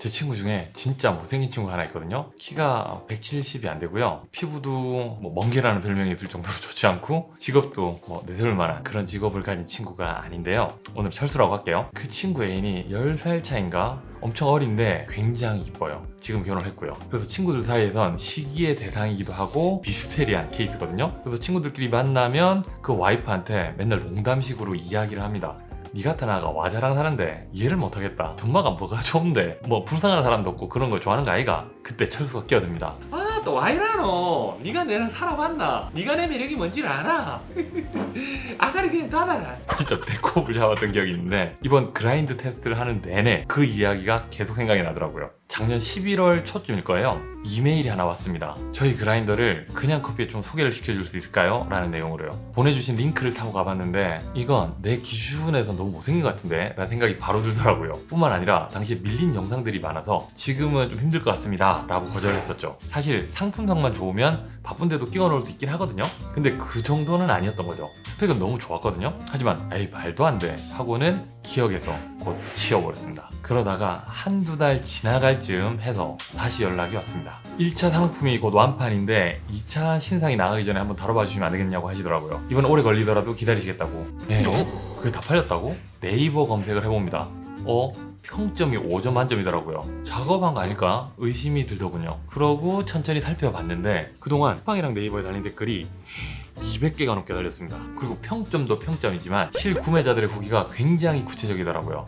제 친구 중에 진짜 못생긴 친구 하나 있거든요. 키가 170이 안 되고요. 피부도 뭐 멍게라는 별명이 있을 정도로 좋지 않고 직업도 뭐 내세울 만한 그런 직업을 가진 친구가 아닌데요. 오늘 철수라고 할게요. 그 친구 애인이 10살 차인가 엄청 어린데 굉장히 이뻐요. 지금 결혼했고요. 그래서 친구들 사이에선 시기의 대상이기도 하고 비스테리한 케이스거든요. 그래서 친구들끼리 만나면 그 와이프한테 맨날 농담식으로 이야기를 합니다. 니 같은 아가 와 자랑 사는데 이해를 못하겠다. 정마가 뭐가 좋은데 뭐 불쌍한 사람도 없고 그런 걸 좋아하는 거 아이가? 그때 철수가 끼어듭니다. 아 또 와이라노 네가 내랑 살아봤나 네가 내 매력이 뭔지를 알아 아가리 그냥 닫아라 진짜 배꼽을 잡았던 기억이 있는데 이번 그라인드 테스트를 하는 내내 그 이야기가 계속 생각이 나더라고요. 작년 11월 초쯤일 거예요. 이메일이 하나 왔습니다. 저희 그라인더를 그냥 커피에 좀 소개를 시켜줄 수 있을까요? 라는 내용으로요. 보내주신 링크를 타고 가봤는데 이건 내 기준에서 너무 못생긴 것 같은데? 라는 생각이 바로 들더라고요. 뿐만 아니라 당시에 밀린 영상들이 많아서 지금은 좀 힘들 것 같습니다. 라고 거절했었죠. 사실 상품성만 좋으면 바쁜데도 끼워 넣을 수 있긴 하거든요. 근데 그 정도는 아니었던 거죠. 스펙은 너무 좋았거든요. 하지만 에이 말도 안 돼 하고는 기억에서 곧 지워버렸습니다. 그러다가 한두 달 지나갈 즈음 해서 다시 연락이 왔습니다. 1차 상품이 곧 완판인데 2차 신상이 나가기 전에 한번 다뤄봐 주시면 안 되겠냐고 하시더라고요. 이번 오래 걸리더라도 기다리시겠다고. 네? 그게 다 팔렸다고? 네이버 검색을 해봅니다. 어? 평점이 5점 만점이더라고요. 작업한 거 아닐까? 의심이 들더군요. 그러고 천천히 살펴봤는데 그동안 빵이랑 네이버에 달린 댓글이 200개가 넘게 달렸습니다. 그리고 평점도 평점이지만 실구매자들의 후기가 굉장히 구체적이더라고요.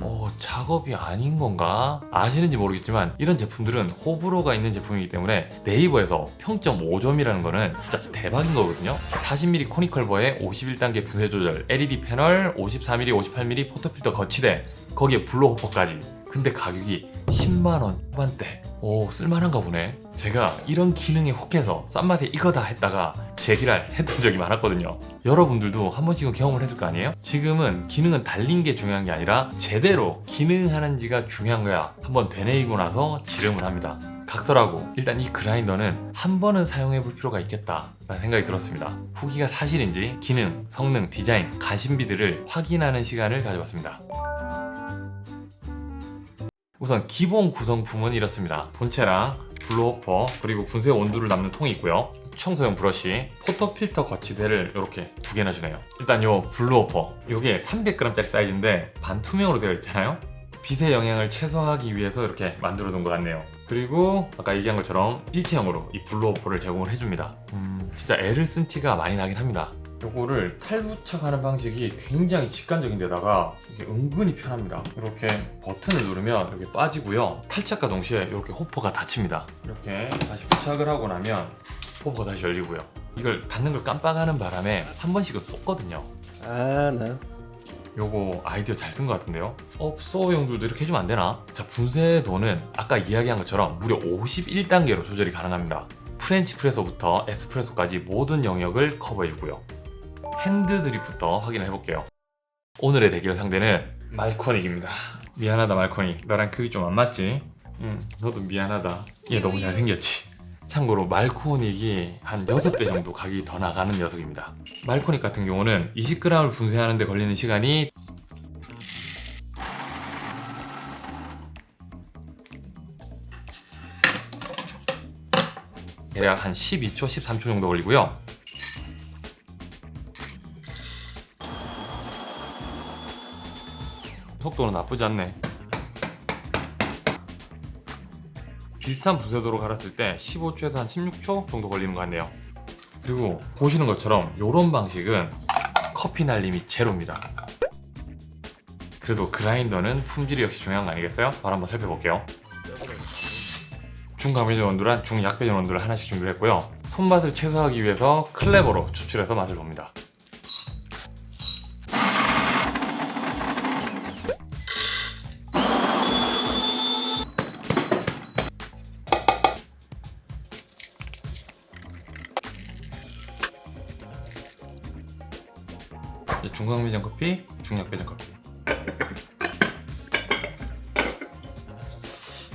어, 작업이 아닌 건가? 아시는지 모르겠지만 이런 제품들은 호불호가 있는 제품이기 때문에 네이버에서 평점 5점이라는 거는 진짜 대박인 거거든요. 40mm 코니컬버에 51단계 분쇄 조절, LED 패널, 54mm, 58mm 포토필터 거치대, 거기에 블로호퍼까지. 근데 가격이 10만원 후반대. 오, 쓸만한가 보네. 제가 이런 기능에 혹해서 싼 맛에 이거다 했다가 제기랄 했던 적이 많았거든요. 여러분들도 한 번씩은 경험을 했을 거 아니에요? 지금은 기능은 달린 게 중요한 게 아니라 제대로 기능하는지가 중요한 거야. 한번 되뇌이고 나서 지름을 합니다. 각설하고 일단 이 그라인더는 한 번은 사용해 볼 필요가 있겠다 라는 생각이 들었습니다 후기가 사실인지 기능, 성능, 디자인, 가심비들을 확인하는 시간을 가져봤습니다 우선 기본 구성품은 이렇습니다 본체랑 블루호퍼 그리고 분쇄 온도를 담는 통이 있고요 청소용 브러쉬, 포토 필터 거치대를 이렇게 두 개나 주네요 일단 요 블루호퍼 이게 300g짜리 사이즈인데 반투명으로 되어 있잖아요 빛의 영향을 최소화하기 위해서 이렇게 만들어 놓은 것 같네요. 그리고 아까 얘기한 것처럼 일체형으로 이 블루어퍼를 제공을 해줍니다. 음, 진짜 애를 쓴 티가 많이 나긴 합니다. 요거를 탈부착하는 방식이 굉장히 직관적인 데다가 이게 은근히 편합니다. 이렇게 버튼을 누르면 이렇게 빠지고요. 탈착과 동시에 이렇게 호퍼가 닫힙니다. 이렇게 다시 부착을 하고 나면 호퍼가 다시 열리고요. 이걸 닫는 걸 깜빡하는 바람에 한 번씩은 쏟거든요. 아나 요거 아이디어 잘 쓴 것 같은데요? 업소용들도 이렇게 해주면 안 되나? 자, 분쇄도는 아까 이야기한 것처럼 무려 51단계로 조절이 가능합니다. 프렌치 프레소부터 에스프레소까지 모든 영역을 커버해주고요. 핸드 드립부터 확인해 볼게요. 오늘의 대결 상대는 말코닉입니다. 미안하다 말코닉. 너랑 크기 좀 안 맞지? 응, 너도 미안하다. 얘 너무 잘생겼지? 참고로 말코닉이 한 6배 정도 가격이 더 나가는 녀석입니다. 말코닉 같은 경우는 20g을 분쇄하는 데 걸리는 시간이 대략 한 12초, 13초 정도 걸리고요. 속도는 나쁘지 않네. 비슷한 분쇄도로 갈았을 때 15초에서 한 16초 정도 걸리는 것 같네요. 그리고 보시는 것처럼 이런 방식은 커피 날림이 제로입니다. 그래도 그라인더는 품질이 역시 중요한 거 아니겠어요? 바로 한번 살펴볼게요. 중강배전 원두랑 중약배전 원두를 하나씩 준비를 했고요. 손맛을 최소화하기 위해서 클레버로 추출해서 맛을 봅니다. 중강배전 커피, 중약배전 커피.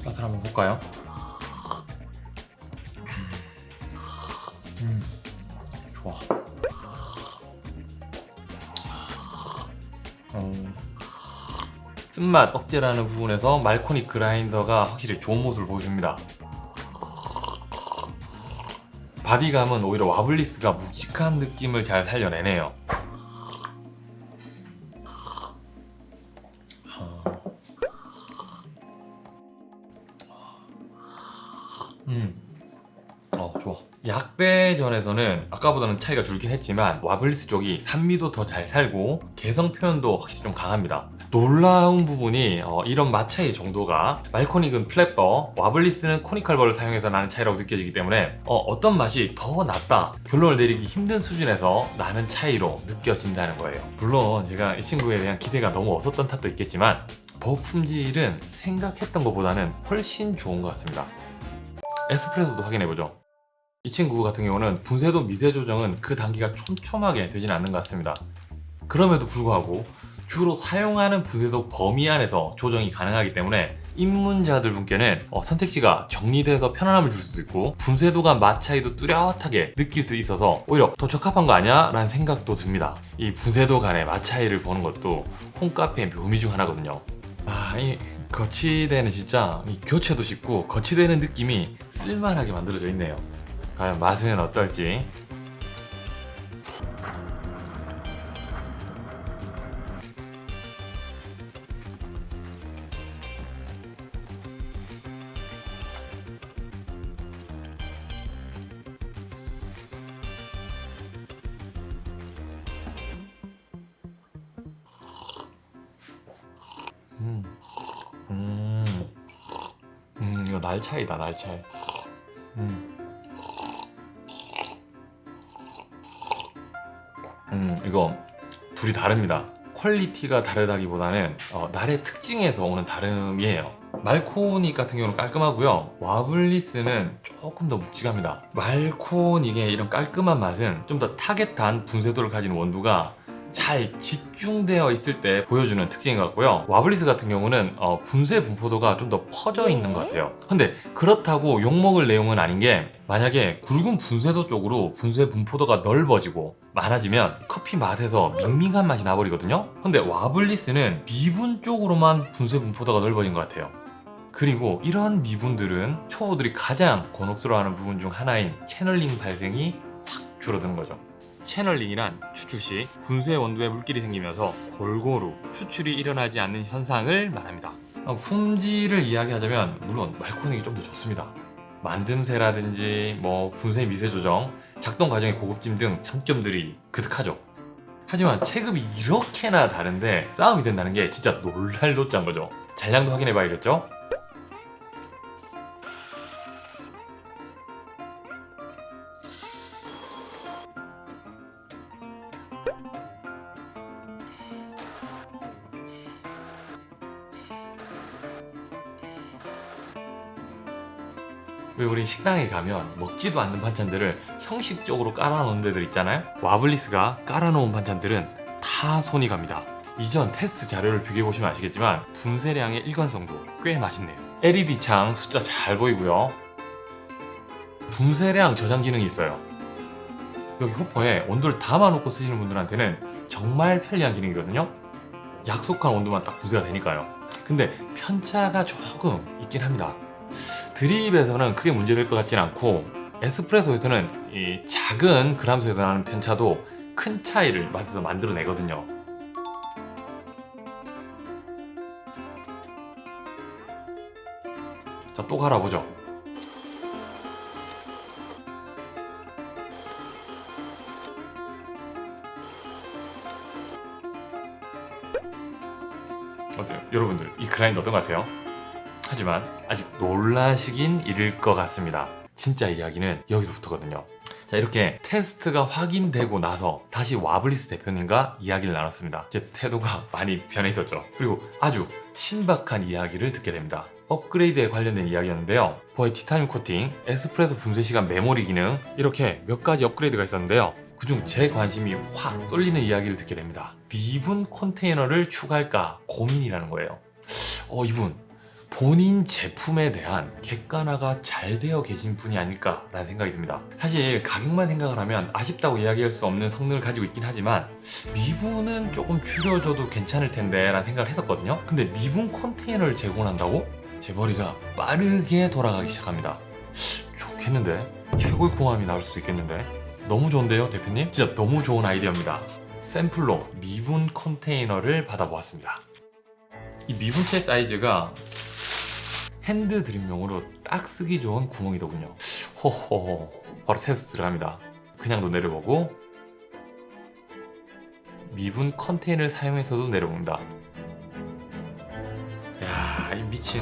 맛을 한번 볼까요? 음, 좋아. 어, 쓴맛 억제라는 부분에서 말코닉 그라인더가 확실히 좋은 모습을 보여줍니다. 바디감은 오히려 와블리스가 묵직한 느낌을 잘 살려내네요. 약배전에서는 아까보다는 차이가 줄긴 했지만 와블리스 쪽이 산미도 더 잘 살고 개성 표현도 확실히 좀 강합니다. 놀라운 부분이 어, 이런 맛 차이 정도가 말코닉은 플랫버, 와블리스는 코니컬버를 사용해서 나는 차이라고 느껴지기 때문에 어, 떤 맛이 더 낫다 결론을 내리기 힘든 수준에서 나는 차이로 느껴진다는 거예요. 물론 제가 이 친구에 대한 기대가 너무 없었던 탓도 있겠지만 버 품질은 생각했던 것보다는 훨씬 좋은 것 같습니다. 에스프레소도 확인해보죠. 이 친구 같은 경우는 분쇄도 미세 조정은 그 단계가 촘촘하게 되진 않는 것 같습니다. 그럼에도 불구하고 주로 사용하는 분쇄도 범위 안에서 조정이 가능하기 때문에 입문자들 분께는 어, 선택지가 정리돼서 편안함을 줄 수도 있고 분쇄도가 맛 차이도 뚜렷하게 느낄 수 있어서 오히려 더 적합한 거 아니야? 라는 생각도 듭니다. 이 분쇄도 간의 맛 차이를 보는 것도 홈카페의 묘미 중 하나거든요. 아, 이 거치대는 진짜 이 교체도 쉽고 거치대는 느낌이 쓸만하게 만들어져 있네요. 과연 맛은 어떨지. 음, 음, 음, 이거 날 차이다, 날 차이. 음, 이거 둘이 다릅니다. 퀄리티가 다르다기보다는 어, 날의 특징에서 오는 다름이에요. 말코닉 같은 경우는 깔끔하고요. 와블리스는 조금 더 묵직합니다. 말코닉의 이런 깔끔한 맛은 좀 더 타겟한 분쇄도를 가진 원두가 잘 집중되어 있을 때 보여주는 특징인 것 같고요. 와블리스 같은 경우는 어, 분쇄 분포도가 좀 더 퍼져 있는 것 같아요. 근데 그렇다고 욕먹을 내용은 아닌 게 만약에 굵은 분쇄도 쪽으로 분쇄 분포도가 넓어지고 많아지면 커피 맛에서 밍밍한 맛이 나버리거든요. 근데 와블리스는 미분 쪽으로만 분쇄 분포도가 넓어진 것 같아요. 그리고 이런 미분들은 초보들이 가장 곤혹스러워하는 부분 중 하나인 채널링 발생이 확 줄어드는 거죠. 채널링이란 추출 시 분쇄 원두에 물길이 생기면서 골고루 추출이 일어나지 않는 현상을 말합니다. 어, 품질을 이야기하자면 물론 말코닉이 좀 더 좋습니다. 만듦새라든지 뭐 분쇄 미세 조정, 작동 과정의 고급짐 등 장점들이 그득하죠. 하지만 체급이 이렇게나 다른데 싸움이 된다는 게 진짜 놀랄 노짠 거죠. 잔량도 확인해 봐야겠죠? 왜 우리 식당에 가면 먹지도 않는 반찬들을 형식적으로 깔아놓은 데들 있잖아요? 와블리스가 깔아놓은 반찬들은 다 손이 갑니다. 이전 테스트 자료를 비교해보시면 아시겠지만 분쇄량의 일관성도 꽤 맛있네요. LED 창 숫자 잘 보이고요. 분쇄량 저장 기능이 있어요. 여기 호퍼에 온도를 담아놓고 쓰시는 분들한테는 정말 편리한 기능이거든요. 약속한 온도만 딱 분쇄가 되니까요. 근데 편차가 조금 있긴 합니다. 드립에서는 크게 문제될 것 같진 않고 에스프레소에서는 이 작은 그람수에서 나는 편차도 큰 차이를 맛에서 만들어내거든요. 자, 또 갈아보죠. 어때요? 여러분들 이 그라인더 어떤 것 같아요? 하지만 아직 놀라시긴 이를 것 같습니다. 진짜 이야기는 여기서부터거든요. 자 이렇게 테스트가 확인되고 나서 다시 와블리스 대표님과 이야기를 나눴습니다. 제 태도가 많이 변해 있었죠. 그리고 아주 신박한 이야기를 듣게 됩니다. 업그레이드에 관련된 이야기였는데요. 보의 티타늄 코팅, 에스프레소 분쇄 시간 메모리 기능 이렇게 몇 가지 업그레이드가 있었는데요. 그중 제 관심이 확 쏠리는 이야기를 듣게 됩니다. 미분 컨테이너를 추가할까 고민이라는 거예요. 어 이분 본인 제품에 대한 객관화가 잘 되어 계신 분이 아닐까라는 생각이 듭니다. 사실 가격만 생각을 하면 아쉽다고 이야기할 수 없는 성능을 가지고 있긴 하지만 미분은 조금 줄여줘도 괜찮을 텐데 라는 생각을 했었거든요. 근데 미분 컨테이너를 제공한다고? 제 머리가 빠르게 돌아가기 시작합니다. 좋겠는데? 최고의 궁합이 나올 수도 있겠는데? 너무 좋은데요, 대표님? 진짜 너무 좋은 아이디어입니다. 샘플로 미분 컨테이너를 받아보았습니다. 이 미분체 사이즈가 핸드 드림용으로 딱 쓰기 좋은 구멍이더군요. 호호, 바로 테스트 들어갑니다. 그냥도 내려보고 미분 컨테이너를 사용해서도 내려봅니다. 야, 이 미친.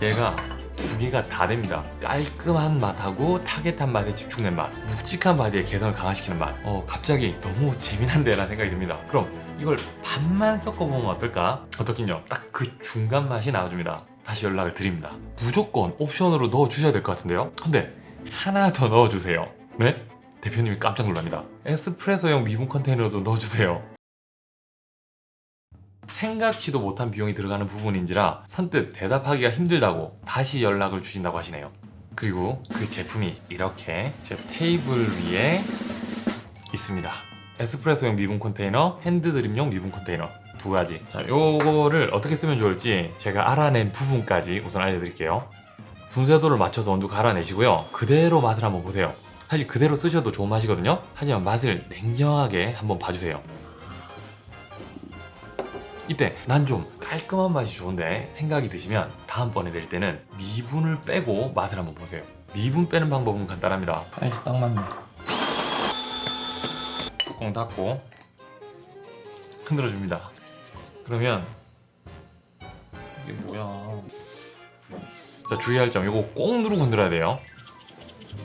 얘가 두 개가 다 됩니다. 깔끔한 맛하고 타겟한 맛에 집중된 맛, 묵직한 바디의 개성을 강화시키는 맛. 어, 갑자기 너무 재미난데 라는 생각이 듭니다. 그럼 이걸 반만 섞어보면 어떨까? 어떻긴요. 딱 그 중간 맛이 나와줍니다. 다시 연락을 드립니다. 무조건 옵션으로 넣어주셔야 될 것 같은데요? 근데 하나 더 넣어주세요. 네? 대표님이 깜짝 놀랍니다. 에스프레소용 미분 컨테이너도 넣어주세요. 생각지도 못한 비용이 들어가는 부분인지라 선뜻 대답하기가 힘들다고 다시 연락을 주신다고 하시네요. 그리고 그 제품이 이렇게 제 테이블 위에 있습니다. 에스프레소용 미분 컨테이너, 핸드드립용 미분 컨테이너 두 가지. 자, 요거를 어떻게 쓰면 좋을지 제가 알아낸 부분까지 우선 알려드릴게요. 분쇄도를 맞춰서 온도 갈아내시고요. 그대로 맛을 한번 보세요. 사실 그대로 쓰셔도 좋은 맛이거든요. 하지만 맛을 냉정하게 한번 봐주세요. 이때 난 좀 깔끔한 맛이 좋은데 생각이 드시면 다음번에 낼 때는 미분을 빼고 맛을 한번 보세요. 미분 빼는 방법은 간단합니다. 사이즈 딱 맞네. 뚜껑 닫고 흔들어 줍니다. 그러면 이게 뭐야? 자 주의할 점 이거 꼭 누르고 흔들어야 돼요.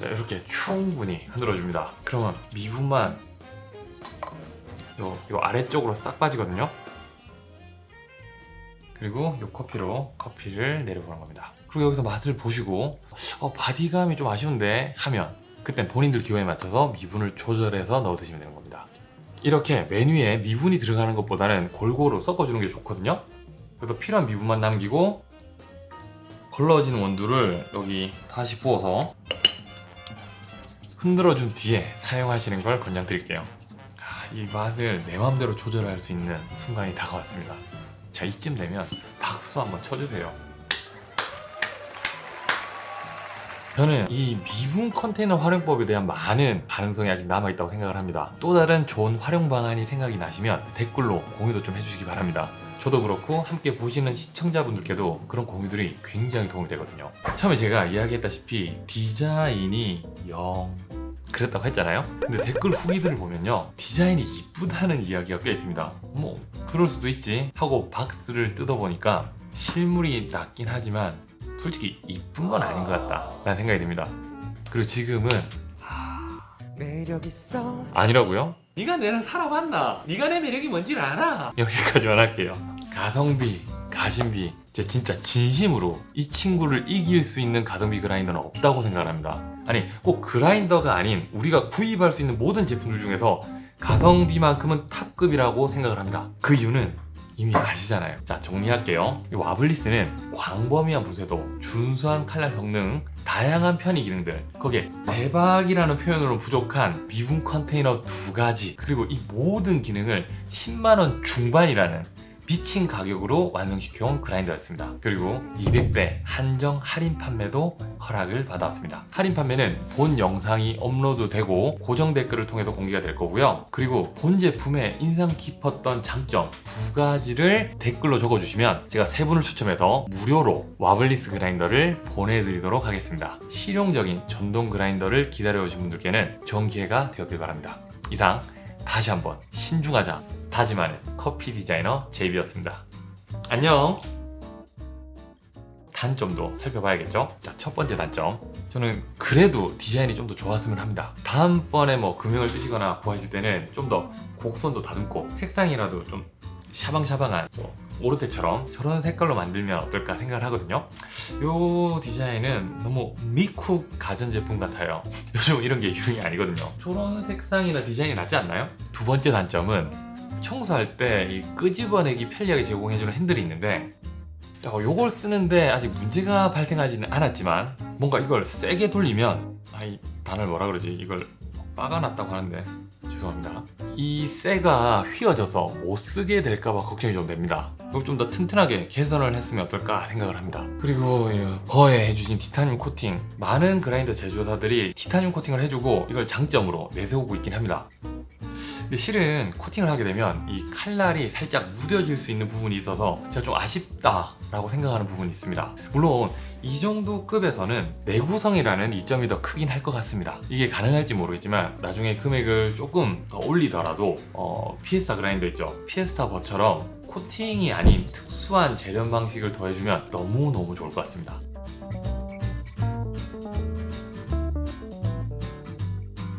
자, 이렇게 충분히 흔들어 줍니다. 그러면 미분만 요, 요 아래쪽으로 싹 빠지거든요. 그리고 요 커피로 커피를 내려보는 겁니다. 그리고 여기서 맛을 보시고 어, 바디감이 좀 아쉬운데 하면 그땐 본인들 기호에 맞춰서 미분을 조절해서 넣어 드시면 되는 겁니다. 이렇게 메뉴에 미분이 들어가는 것보다는 골고루 섞어주는 게 좋거든요. 그래서 필요한 미분만 남기고 걸러진 원두를 여기 다시 부어서 흔들어준 뒤에 사용하시는 걸 권장드릴게요. 아, 이 맛을 내 마음대로 조절할 수 있는 순간이 다가왔습니다. 자 이쯤 되면 박수 한번 쳐주세요. 저는 이 미분 컨테이너 활용법에 대한 많은 반응성이 아직 남아있다고 생각을 합니다. 또 다른 좋은 활용 방안이 생각이 나시면 댓글로 공유도 좀 해주시기 바랍니다. 저도 그렇고 함께 보시는 시청자분들께도 그런 공유들이 굉장히 도움이 되거든요. 처음에 제가 이야기했다시피 디자인이 영 그랬다고 했잖아요. 근데 댓글 후기들을 보면요. 디자인이 이쁘다는 이야기가 꽤 있습니다. 뭐 그럴 수도 있지 하고 박스를 뜯어보니까 실물이 낮긴 하지만 솔직히 이쁜 건 아닌 것 같다 라는 생각이 듭니다. 그리고 지금은 매력 있어 아니라고요? 네가 내랑 살아봤나? 네가 내 매력이 뭔지를 알아? 여기까지만 할게요. 가성비, 가심비, 제 진짜 진심으로 이 친구를 이길 수 있는 가성비 그라인더는 없다고 생각합니다. 아니 꼭 그라인더가 아닌 우리가 구입할 수 있는 모든 제품들 중에서 가성비만큼은 탑급이라고 생각을 합니다. 그 이유는 이미 아시잖아요. 자 정리할게요. 이 와블리스는 광범위한 분쇄도, 준수한 칼날 성능, 다양한 편의 기능들, 거기에 대박이라는 표현으로 부족한 미분 컨테이너 두 가지, 그리고 이 모든 기능을 10만원 중반이라는 미친 가격으로 완성시켜온 그라인더였습니다. 그리고 200배 한정 할인 판매도 허락을 받아왔습니다. 할인 판매는 본 영상이 업로드되고 고정 댓글을 통해서 공개가 될 거고요. 그리고 본 제품에 인상 깊었던 장점 두 가지를 댓글로 적어주시면 제가 세 분을 추첨해서 무료로 와블리스 그라인더를 보내드리도록 하겠습니다. 실용적인 전동 그라인더를 기다려오신 분들께는 좋은 기회가 되었길 바랍니다. 이상 다시 한번 신중하자 다짐하는 커피 디자이너 제이비였습니다. 안녕. 단점도 살펴봐야겠죠? 자, 첫 번째 단점. 저는 그래도 디자인이 좀 더 좋았으면 합니다. 다음번에 뭐 금형을 뜨시거나 구하실 때는 좀 더 곡선도 다듬고 색상이라도 좀 샤방샤방한 뭐 오르테처럼 저런 색깔로 만들면 어떨까 생각을 하거든요. 요 디자인은 너무 미쿡 가전제품 같아요. 요즘 이런 게 유행이 아니거든요. 저런 색상이나 디자인이 낫지 않나요? 두 번째 단점은 청소할 때 이 끄집어내기 편리하게 제공해주는 핸들이 있는데 자, 요걸 쓰는데 아직 문제가 발생하지는 않았지만 뭔가 이걸 세게 돌리면 아이 단어를 뭐라 그러지? 이걸 빠가났다고 하는데. 죄송합니다. 이 쇠가 휘어져서 못 쓰게 될까봐 걱정이 좀 됩니다. 이걸 좀더 튼튼하게 개선을 했으면 어떨까 생각을 합니다. 그리고 이 버에 해주신 티타늄 코팅. 많은 그라인더 제조사들이 티타늄 코팅을 해주고 이걸 장점으로 내세우고 있긴 합니다 근데 실은 코팅을 하게 되면 이 칼날이 살짝 무뎌질 수 있는 부분이 있어서 제가 좀 아쉽다라고 생각하는 부분이 있습니다. 물론 이 정도 급에서는 내구성이라는 이점이 더 크긴 할 것 같습니다. 이게 가능할지 모르겠지만 나중에 금액을 조금 더 올리더라도 어, 피에스타 그라인더 있죠. 피에스타 버처럼 코팅이 아닌 특수한 재련 방식을 더해주면 너무너무 좋을 것 같습니다.